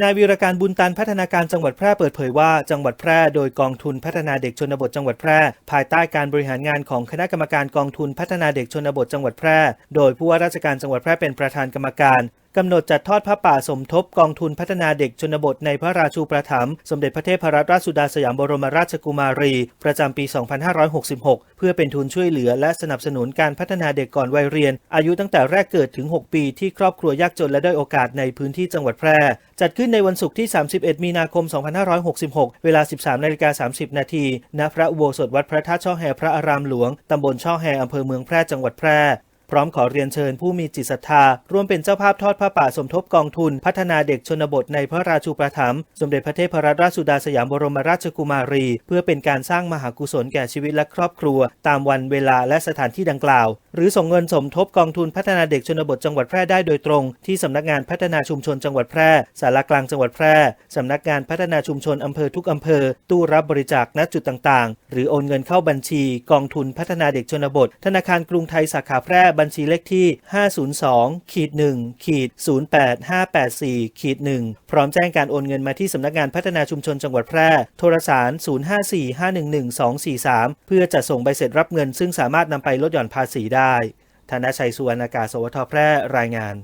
นายวีรการบุญตันพัฒนาการจังหวัดแพร่เปิดเผยว่าจังหวัดแพร่โดยกองทุนพัฒนาเด็กชนบทจังหวัดแพร่ ภายใต้การบริหารงานของคณะกรรมการกองทุนพัฒนาเด็กชนบทจังหวัดแพร่ โดยผู้ว่าราชการจังหวัดแพร่เป็นประธานกรรมการ กำหนดจัดทอดพระป่าสมทบกองทุนพัฒนาเด็กชนบทในพระราชูประถมสมเด็จพระเทพรัตนราชสุดาสยามบรมราชกุมารี ประจำปี 2566 เพื่อเป็นทุนช่วยเหลือและสนับสนุนการพัฒนาเด็กก่อนวัยเรียน อายุตั้งแต่แรกเกิดถึง 6 ปีที่ครอบครัวยากจนและด้อยโอกาสในพื้นที่จังหวัดแพร่ จัดขึ้นในวันศุกร์ที่ 31 มีนาคม 2566 เวลา 13นาฬิกา30 นาทีณพระอุโบสถวัดพระธาตุช่อแฮพระอารามหลวงตำบลช่อแฮอำเภอเมืองแพร่จังหวัดแพร่ พร้อมขอเรียนเชิญผู้มีจิตศรัทธา ร่วมเป็นเจ้าภาพทอดผ้าป่าสมทบกองทุน พัฒนาเด็กชนบทในพระราชูประถมภ์สมเด็จพระเทพรัตนราชสุดาสยามบรมราชกุมารี เพื่อเป็นการสร้างมหากุศลแก่ชีวิตและครอบครัว ตามวันเวลาและสถานที่ดังกล่าว หรือส่งเงินสมทบกองทุนพัฒนาเด็กชนบทจังหวัดแพร่ได้โดยตรง ที่สำนักงานพัฒนาชุมชนจังหวัดแพร่สารกลางจังหวัดแพร่สำนักงานพัฒนาชุมชนอำเภอทุกอำเภอ ตู้รับบริจาคณจุดต่างๆ หรือโอนเงินเข้าบัญชี กองทุนพัฒนาเด็กชนบท ธนาคารกรุงไทยสาขาแพร่บัญชีเลขที่ 502ขีด1ขีด08584ขีด1พร้อมแจ้งการโอนเงินมาที่สำนักงานพัฒนาชุมชนจังหวัดแพร่โทรสาร 054511243 เพื่อจัดส่งใบเสร็จรับเงิน ซึ่งสามารถนำไปลดหย่อนภาษีได้ได้ ธนชัยสุวรรณากาศสวทแพร่รายงาน